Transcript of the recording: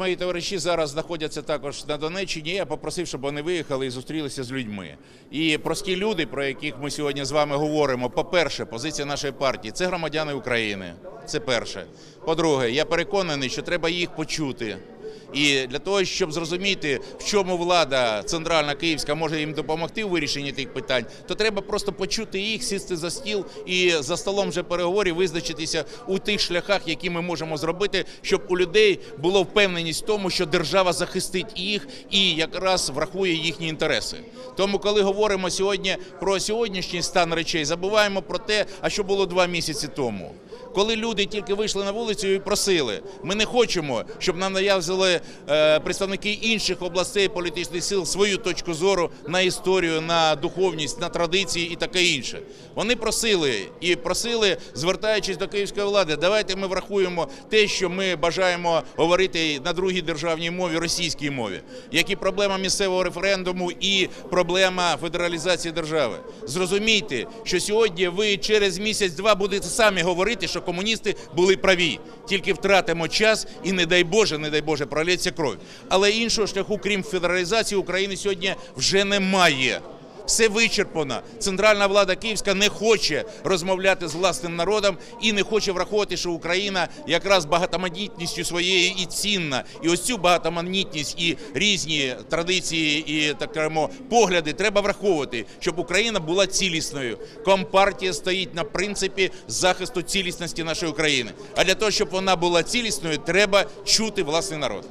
мої товариші зараз знаходяться також на Донеччині. Я попросив, щоб вони виїхали і зустрілися з людьми. І прості люди, про яких ми сьогодні з вами говоримо. По-перше, позиція нашої партії це громадяни України. Це перше. По-друге, я переконаний, що треба їх почути. І для того, щоб зрозуміти, в чому влада центральна київська може їм допомогти у вирішенні тих питань, то треба просто почути їх, сісти за стіл і за столом вже переговорів визначитися у тих шляхах, які ми можемо зробити, щоб у людей було впевненість в тому, що держава захистить їх і якраз врахує їхні інтереси. Тому, коли говоримо сьогодні про сьогоднішній стан речей, забуваємо про те, а що було два місяці тому. Коли люди тільки вийшли на вулицю і просили, ми не хочемо, щоб нам нав'язали е, представники інших областей політичних сил свою точку зору на історію, на духовність, на традиції і таке інше. Вони просили і просили, звертаючись до київської влади, давайте ми врахуємо те, що ми бажаємо говорити на другій державній мові, російській мові, як і проблема місцевого референдуму і проблема федералізації держави. Зрозумійте, що сьогодні ви через місяць-два будете самі говорити, що комуністи були праві. Тільки втратимо час і не дай Боже, не дай Боже, пролється кров. Але іншого шляху, крім федералізації, України сьогодні вже немає. Все вичерпано. Центральна влада Київська не хоче розмовляти з власним народом і не хоче враховувати, що Україна якраз багатоманітністю своєю і цінна. І ось цю багатоманітність і різні традиції і так кажемо, погляди треба враховувати, щоб Україна була цілісною. Компартія стоїть на принципі захисту цілісності нашої України. А для того, щоб вона була цілісною, треба чути власний народ.